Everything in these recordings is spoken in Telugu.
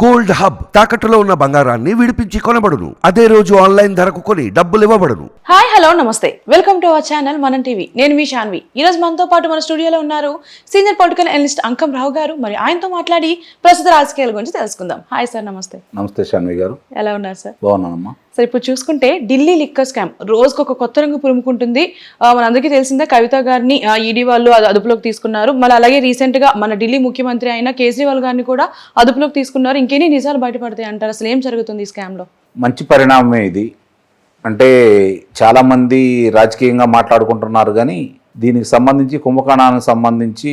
గోల్డ్ హబ్ తాకట్టులో ఉన్న బంగారాన్ని విడిపించి కొనబడును. అదే రోజు ఆన్లైన్ ధరకు కొని డబ్బులు ఇవ్వబడును. హాయ్ హలో నమస్తే. Welcome to our channel Manam TV. నేను మీ శాన్వి ఈ రోజు మనతో పాటు మన స్టూడియోలో ఉన్నారు senior political analyst Ankam Rao గారు. మరి ఆయనతో మాట్లాడి ప్రస్తుత రాజకీయాల గురించి తెలుసుకుందాం. హాయ్ సార్ నమస్తే. నమస్తే షాన్వి గారు. ఎలా ఉన్నారు సార్? బాగున్నానమ్మా. సార్ ఇప్పుడు చూసుకుంటే ఢిల్లీ లిక్కర్ స్కామ్ రోజుకు ఒక కొత్త రంగు పురుముకుంటుంది. మనందరికీ తెలిసిందే కవిత గారిని ఈడీ వాళ్ళు అది అదుపులోకి తీసుకున్నారు. మళ్ళీ అలాగే రీసెంట్గా మన ఢిల్లీ ముఖ్యమంత్రి అయిన కేజ్రీవాల్ గారిని కూడా అదుపులోకి తీసుకున్నారు. ఇంకెన్ని నిజాలు బయటపడతాయి అంటారు? అసలు ఏం జరుగుతుంది ఈ స్కామ్లో మంచి పరిణామమే ఇది. అంటే చాలామంది రాజకీయంగా మాట్లాడుకుంటున్నారు కానీ దీనికి సంబంధించి కుంభకోణానికి సంబంధించి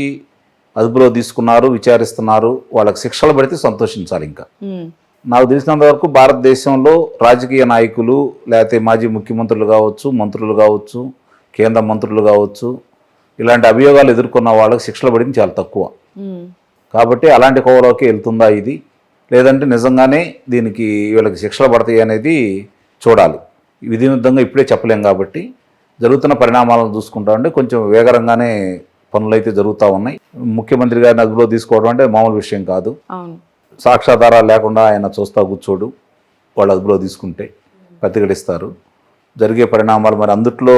అదుపులో తీసుకున్నారు విచారిస్తున్నారు. వాళ్ళకి శిక్షలు పడితే సంతోషించాలి ఇంకా. నాకు తెలిసినంత వరకు భారతదేశంలో రాజకీయ నాయకులు లేకపోతే మాజీ ముఖ్యమంత్రులు కావచ్చు మంత్రులు కావచ్చు కేంద్ర మంత్రులు కావచ్చు ఇలాంటి అభియోగాలు ఎదుర్కొన్న వాళ్ళకి శిక్షలు పడింది చాలా తక్కువ. కాబట్టి అలాంటి కోవలోకి వెళ్తుందా ఇది? లేదంటే నిజంగానే దీనికి వీళ్ళకి శిక్షలు పడతాయి అనేది చూడాలి. విధివిధంగా ఇప్పుడే చెప్పలేం కాబట్టి జరుగుతున్న పరిణామాలను చూసుకుంటా ఉంటే కొంచెం వేగరంగానే పనులు అయితే జరుగుతూ ఉన్నాయి. ముఖ్యమంత్రి గారిని అదుపులో తీసుకోవడం అంటే మామూలు విషయం కాదు. అవును. సాక్ష్యాధారాలు లేకుండా ఆయన చూస్తా కూర్చోడు. వాళ్ళు అదుపులో తీసుకుంటే ప్రతిఘటిస్తారు. జరిగే పరిణామాలు మరి అందుట్లో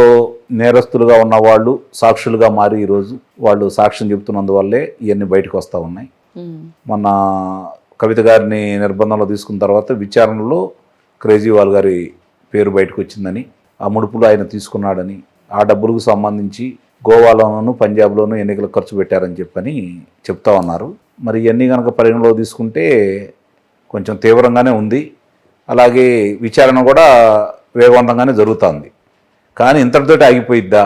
నేరస్తులుగా ఉన్న వాళ్ళు సాక్షులుగా మారి ఈరోజు వాళ్ళు సాక్ష్యం చెబుతున్నందువల్లే ఇవన్నీ బయటకు వస్తూ ఉన్నాయి. మొన్న కవిత గారిని నిర్బంధంలో తీసుకున్న తర్వాత విచారణలో కేజ్రీవాల్ గారి పేరు బయటకు వచ్చిందని ఆ ముడుపులు ఆయన తీసుకున్నాడని ఆ డబ్బులకు సంబంధించి గోవాలోనూ పంజాబ్లోనూ ఎన్నికలు ఖర్చు పెట్టారని చెప్పని చెప్తా ఉన్నారు. మరి ఇవన్నీ కనుక పరిగణలో తీసుకుంటే కొంచెం తీవ్రంగానే ఉంది. అలాగే విచారణ కూడా వేగవంతంగానే జరుగుతుంది. కానీ ఇంతటితోటి ఆగిపోయిద్దా?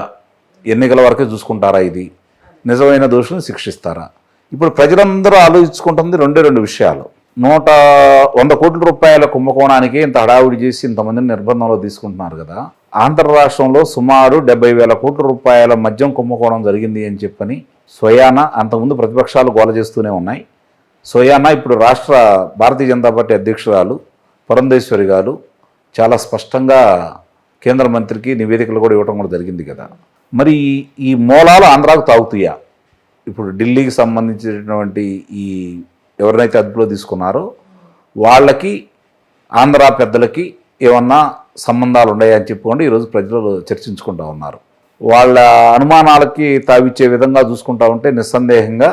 ఎన్నికల వరకే చూసుకుంటారా ఇది? నిజమైన దోషులను శిక్షిస్తారా? ఇప్పుడు ప్రజలందరూ ఆలోచించుకుంటుంది రెండే రెండు విషయాలు. నూట వంద కోట్ల రూపాయల కుంభకోణానికి ఇంత హడావుడి చేసి ఇంతమందిని నిర్బంధంలో తీసుకుంటున్నారు కదా. ఆంధ్ర రాష్ట్రంలో సుమారు డెబ్బై వేల కోట్ల రూపాయల మద్యం కుంభకోణం జరిగింది అని చెప్పని స్వయాన అంతకుముందు ప్రతిపక్షాలు గోల చేస్తూనే ఉన్నాయి. స్వయాన ఇప్పుడు రాష్ట్ర భారతీయ జనతా పార్టీ అధ్యక్షురాలు పురంధేశ్వరి గారు చాలా స్పష్టంగా కేంద్ర మంత్రికి నివేదికలు కూడా ఇవ్వడం కూడా జరిగింది కదా. మరి ఈ- ఈ మూలాలు ఆంధ్రాకు తాగుతాయా? ఇప్పుడు ఢిల్లీకి సంబంధించినటువంటి ఈ ఎవరినైతే అదుపులో తీసుకున్నారో వాళ్ళకి ఆంధ్ర పెద్దలకి ఏమన్నా సంబంధాలు ఉన్నాయని చెప్పుకోండి. ఈరోజు ప్రజలు చర్చించుకుంటూ ఉన్నారు. వాళ్ళ అనుమానాలకి తావిచ్చే విధంగా చూసుకుంటా ఉంటే నిస్సందేహంగా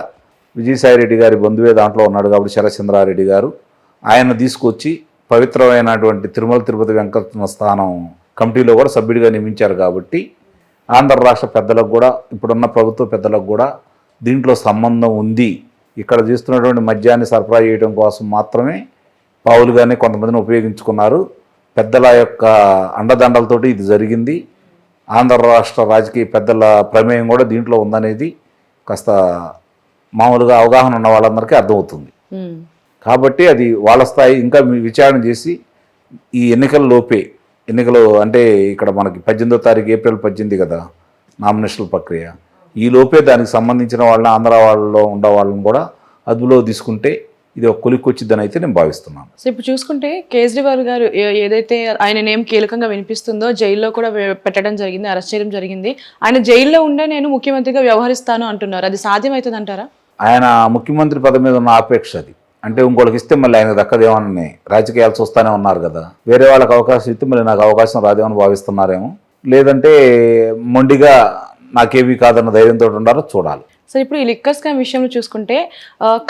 విజయసాయిరెడ్డి గారి బంధువే దాంట్లో ఉన్నాడు కాబట్టి శరచంద్రారెడ్డి గారు. ఆయన తీసుకొచ్చి పవిత్రమైనటువంటి తిరుమల తిరుపతి వెంకటరమణ స్థానం కమిటీలో కూడా సభ్యుడిగా నియమించారు కాబట్టి ఆంధ్ర రాష్ట్ర పెద్దలకు కూడా ఇప్పుడున్న ప్రభుత్వ పెద్దలకు కూడా దీంట్లో సంబంధం ఉంది. ఇక్కడ చేస్తున్నటువంటి మద్యాన్ని సరఫరా చేయడం కోసం మాత్రమే పావులుగానే కొంతమందిని ఉపయోగించుకున్నారు. పెద్దల యొక్క అండదండలతోటి ఇది జరిగింది. ఆంధ్ర రాష్ట్ర రాజకీయ పెద్దల ప్రమేయం కూడా దీంట్లో ఉందనేది కాస్త మామూలుగా అవగాహన ఉన్న వాళ్ళందరికీ అర్థమవుతుంది. కాబట్టి అది వాళ్ళ స్థాయి ఇంకా విచారణ చేసి ఈ ఎన్నికల లోపే ఎన్నికలు అంటే ఇక్కడ మనకి పద్దెనిమిదో తారీఖు ఏప్రిల్ పద్దెనిమిది కదా నామినేషనల్ ప్రక్రియ. ఈ లోపే దానికి సంబంధించిన వాళ్ళని ఆంధ్ర వాళ్ళలో ఉండే వాళ్ళని కూడా అదుపులో తీసుకుంటే ఇది ఒక కొలిక్కి వచ్చిందని అయితే నేను భావిస్తున్నాను. సో ఇప్పుడు చూసుకుంటే కేజ్రీవాల్ గారు ఏదైతే ఆయన నేమ్ కీలకంగా వినిపిస్తుందో జైల్లో కూడా పెట్టడం జరిగింది అరెస్ట్ చేయడం జరిగింది. ఆయన జైల్లో ఉండే నేను ముఖ్యమంత్రిగా వ్యవహరిస్తాను అంటున్నారు. అది సాధ్యమవుతుంది అంటారా ఆయన ముఖ్యమంత్రి పదవి మీద ఉన్న ఆపేక్ష అది. అంటే ఇంకోళ్ళకి ఇస్తే మళ్ళీ ఆయన దక్కదేమోనని రాజకీయాలు చూస్తూనే ఉన్నారు కదా. వేరే వాళ్ళకి అవకాశం ఇస్తే మళ్ళీ నాకు అవకాశం రాదేమని భావిస్తున్నారేమో. లేదంటే మొండిగా నాకేమీ కాదన్న ధైర్యంతో ఉండాలో చూడాలి. సో ఇప్పుడు ఈ లిక్కర్ స్కామ్ విషయంలో చూసుకుంటే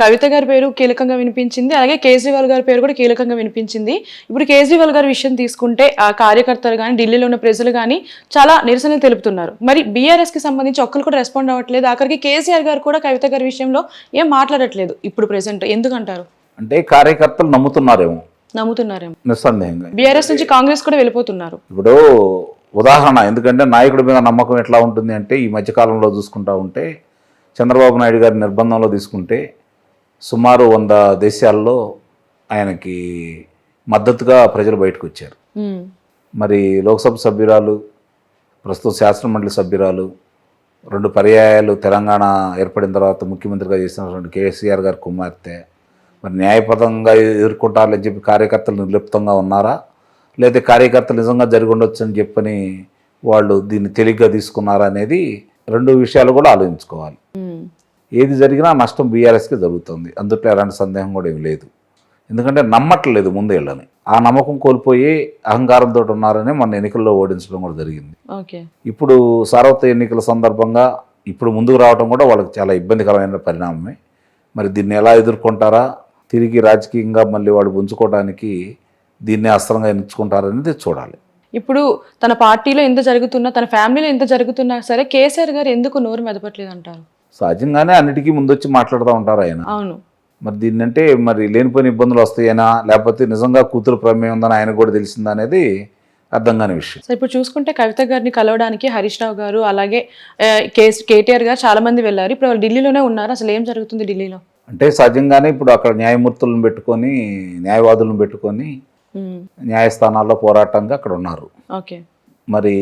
కవిత గారి పేరు కీలకంగా వినిపించింది అలాగే కేజ్రీవాల్ గారి పేరు కూడా కీలకంగా వినిపించింది. ఇప్పుడు కేజ్రీవాల్ గారి విషయం తీసుకుంటే ఆ కార్యకర్తలు కానీ ఢిల్లీలో ఉన్న ప్రజలు కానీ చాలా నిరసన తెలుపుతున్నారు. మరి బీఆర్ఎస్కి సంబంధించి ఒక్కరు కూడా రెస్పాండ్ అవ్వట్లేదు. ఆఖరికి కేసీఆర్ గారు కూడా కవిత గారి విషయంలో ఏం మాట్లాడట్లేదు ఇప్పుడు ప్రెసెంట్ ఎందుకంటారు? అంటే కార్యకర్తలు నమ్ముతున్నారేమో. నమ్ముతున్నారేమో. నిస్సందేహంగా. బీఆర్ఎస్ నుంచి కాంగ్రెస్ కూడా వెళ్ళిపోతున్నారు. ఇప్పుడు ఉదాహరణ ఎందుకంటే నాయకుడి మీద నమ్మకం ఎట్లా ఉంటుంది అంటే ఈ మధ్యకాలంలో చూసుకుంటా ఉంటే చంద్రబాబు నాయుడు గారి నిర్బంధంలో తీసుకుంటే సుమారు వంద దేశాల్లో ఆయనకి మద్దతుగా ప్రజలు బయటకు వచ్చారు మరి లోక్సభ సభ్యురాలు ప్రస్తుత శాసనమండలి సభ్యురాలు రెండు పర్యాయాలు తెలంగాణ ఏర్పడిన తర్వాత ముఖ్యమంత్రిగా చేసినటువంటి కేసీఆర్ గారి కుమార్తె మరి న్యాయపదంగా ఎదుర్కొంటారని చెప్పి కార్యకర్తలు నిర్లిప్తంగా ఉన్నారా? లేదా కార్యకర్తలు నిజంగా జరిగి ఉండొచ్చు అని చెప్పని వాళ్ళు దీన్ని తేలిగ్గా తీసుకున్నారా అనేది రెండు విషయాలు కూడా ఆలోచించుకోవాలి. ఏది జరిగినా నష్టం బీఆర్ఎస్కి జరుగుతుంది. అందుట్లో ఎలాంటి సందేహం కూడా ఏమి లేదు. ఎందుకంటే నమ్మట్లేదు ముందు వీళ్ళని. ఆ నమ్మకం కోల్పోయి అహంకారంతో ఉన్నారని మన ఎన్నికల్లో ఓడించడం కూడా జరిగింది. ఇప్పుడు సార్వత్రిక ఎన్నికల సందర్భంగా ఇప్పుడు ముందుకు రావడం కూడా వాళ్ళకి చాలా ఇబ్బందికరమైన పరిణామమే. మరి దీన్ని ఎలా ఎదుర్కొంటారా? తిరిగి రాజకీయంగా మళ్ళీ వాడు ఉంచుకోవడానికి దీన్ని అస్త్రంగా ఎంచుకుంటారనేది చూడాలి. ఇప్పుడు తన పార్టీలో ఎంత జరుగుతున్నా తన ఫ్యామిలీలో ఎంత జరుగుతున్నా సరే కేసీఆర్ గారు ఎందుకు నోరు మెదపట్లేదు అంటారు సహజంగానే అన్నిటికీ ముందొచ్చి మాట్లాడుతూ ఉంటారు ఆయన. అవును. మరి దీన్ని అంటే మరి లేనిపోయిన ఇబ్బందులు వస్తాయనా? లేకపోతే నిజంగా కూతురు ప్రమేయం ఉందని ఆయన కూడా తెలిసిందా అనేది అర్థం కాని విషయం. సో ఇప్పుడు చూసుకుంటే కవిత గారిని కలవడానికి హరీష్ రావు గారు అలాగే కేటీఆర్ గారు చాలా మంది వెళ్ళారు. ఇప్పుడు వాళ్ళు ఢిల్లీలోనే ఉన్నారు. అసలు ఏం జరుగుతుంది ఢిల్లీలో? అంటే సహజంగానే ఇప్పుడు అక్కడ న్యాయమూర్తులను పెట్టుకొని న్యాయవాదులను పెట్టుకొని న్యాయస్థానాల్లో పోరాటంగా అక్కడ ఉన్నారు. ఓకే. మరి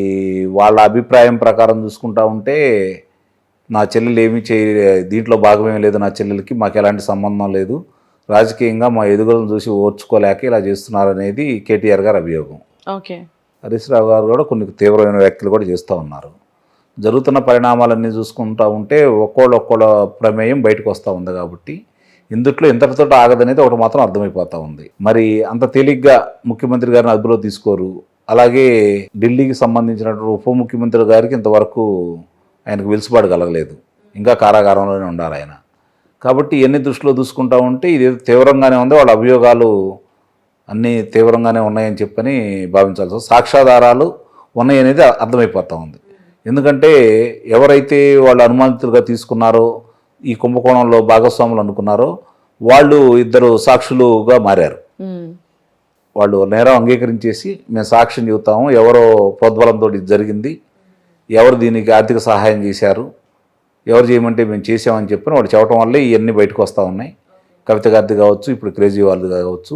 వాళ్ళ అభిప్రాయం ప్రకారం చూసుకుంటా ఉంటే నా చెల్లెలు ఏమీ చేయ దీంట్లో భాగమేం లేదు నా చెల్లెలకి మాకు ఎలాంటి సంబంధం లేదు. రాజకీయంగా మా ఎదుగుదలను చూసి ఓర్చుకోలేక ఇలా చేస్తున్నారనేది కేటీఆర్ గారి అభియోగం. ఓకే. హరీష్ రావు గారు కూడా కొన్ని తీవ్రమైన వ్యాఖ్యలు కూడా చేస్తూ ఉన్నారు. జరుగుతున్న పరిణామాలన్నీ చూసుకుంటా ఉంటే ఒక్కోళ్ళు ఒక్కోళ్ళ ప్రమేయం బయటకు వస్తూ ఉంది కాబట్టి ఇందుట్లో ఇంతటితో ఆగదనేది ఒకటి మాత్రం అర్థమైపోతా ఉంది. మరి అంత తేలిగ్గా ముఖ్యమంత్రి గారిని అదుపులో తీసుకోరు. అలాగే ఢిల్లీకి సంబంధించినటువంటి ఉప ముఖ్యమంత్రి గారికి ఇంతవరకు ఆయనకు వెలుసుబాటు కలగలేదు. ఇంకా కారాగారంలోనే ఉండాలి ఆయన. కాబట్టి ఎన్ని దృష్టిలో చూసుకుంటా ఉంటే ఇది తీవ్రంగానే ఉంది. వాళ్ళ అభియోగాలు అన్నీ తీవ్రంగానే ఉన్నాయని చెప్పని భావించాల్సి సాక్ష్యాధారాలు ఉన్నాయనేది అర్థమైపోతూ ఉంది. ఎందుకంటే ఎవరైతే వాళ్ళు అనుమానితులుగా తీసుకున్నారో ఈ కుంభకోణంలో భాగస్వాములు అనుకున్నారో వాళ్ళు ఇద్దరు సాక్షులుగా మారారు. వాళ్ళు నేరం అంగీకరించేసి మేము సాక్ష్యం చెబుతాము ఎవరో ప్రోద్బలంతో ఇది జరిగింది ఎవరు దీనికి ఆర్థిక సహాయం చేశారు ఎవరు చేయమంటే మేము చేసామని చెప్పిన వాళ్ళు చెప్పడం వల్లే ఇవన్నీ బయటకు వస్తూ ఉన్నాయి. కవిత గారిది కావచ్చు ఇప్పుడు క్రేజీ వాళ్ళది కావచ్చు.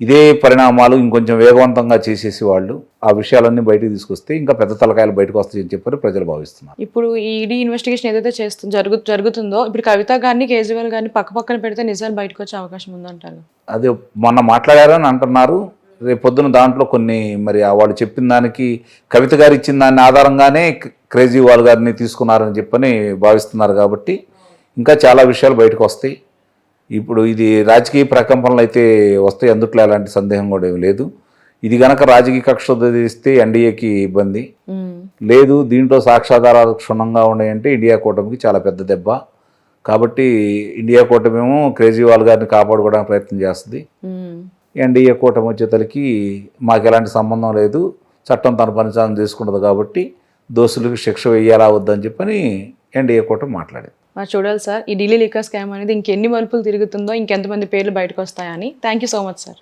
ఇదే పరిణామాలు ఇంకొంచెం వేగవంతంగా చేసేసి వాళ్ళు ఆ విషయాలన్నీ బయటకు తీసుకొస్తే ఇంకా పెద్ద తలకాయలు బయటకు వస్తాయని చెప్పని ప్రజలు భావిస్తున్నారు. ఇప్పుడు ఈ ఈడీ ఇన్వెస్టిగేషన్ ఏదైతే చేస్తు జరుగు జరుగుతుందో ఇప్పుడు కవిత గారిని కేజ్రీవాల్ గారిని పక్క పక్కన పెడితే నిజాలు బయటకు వచ్చే అవకాశం ఉందంటారు. అది మొన్న మాట్లాడారని అంటున్నారు. రేపు పొద్దున దాంట్లో కొన్ని మరి ఆ వాళ్ళు చెప్పిన దానికి కవిత గారు ఇచ్చిన దాని ఆధారంగానే క్- క్రేజీ వాల్ గారిని తీసుకున్నారని చెప్పని భావిస్తున్నారు కాబట్టి ఇంకా చాలా విషయాలు బయటకు వస్తాయి. ఇప్పుడు ఇది రాజకీయ ప్రకంపనలు అయితే వస్తాయి. అందుట్లో ఎలాంటి సందేహం కూడా ఏమి లేదు. ఇది గనక రాజకీయ కక్ష తీస్తే ఎన్డీఏకి ఇబ్బంది. లేదు దీంట్లో సాక్ష్యాధారాలు క్షుణ్ణంగా ఉన్నాయంటే ఇండియా కూటమికి చాలా పెద్ద దెబ్బ. కాబట్టి ఇండియా కూటమేమో కేజ్రీవాల్ గారిని కాపాడుకోవడానికి ప్రయత్నం చేస్తుంది. ఎన్డీఏ కూటమి వచ్చేతలకి మాకు ఎలాంటి సంబంధం లేదు. చట్టం తన పనిచాలను చేసుకున్నది కాబట్టి దోషులకు శిక్ష వేయాలా వద్దని చెప్పని ఎన్డీఏ కూటమి మాట్లాడింది. మరి చూడాలి సార్. ఈ ఢిల్లీ లిక్కర్ స్కామ్ అనేది ఇంకెన్ని మలుపులు తిరుగుతుందో ఇంకెంతమంది పేర్లు బయటకు వస్తాయని thank you so much sir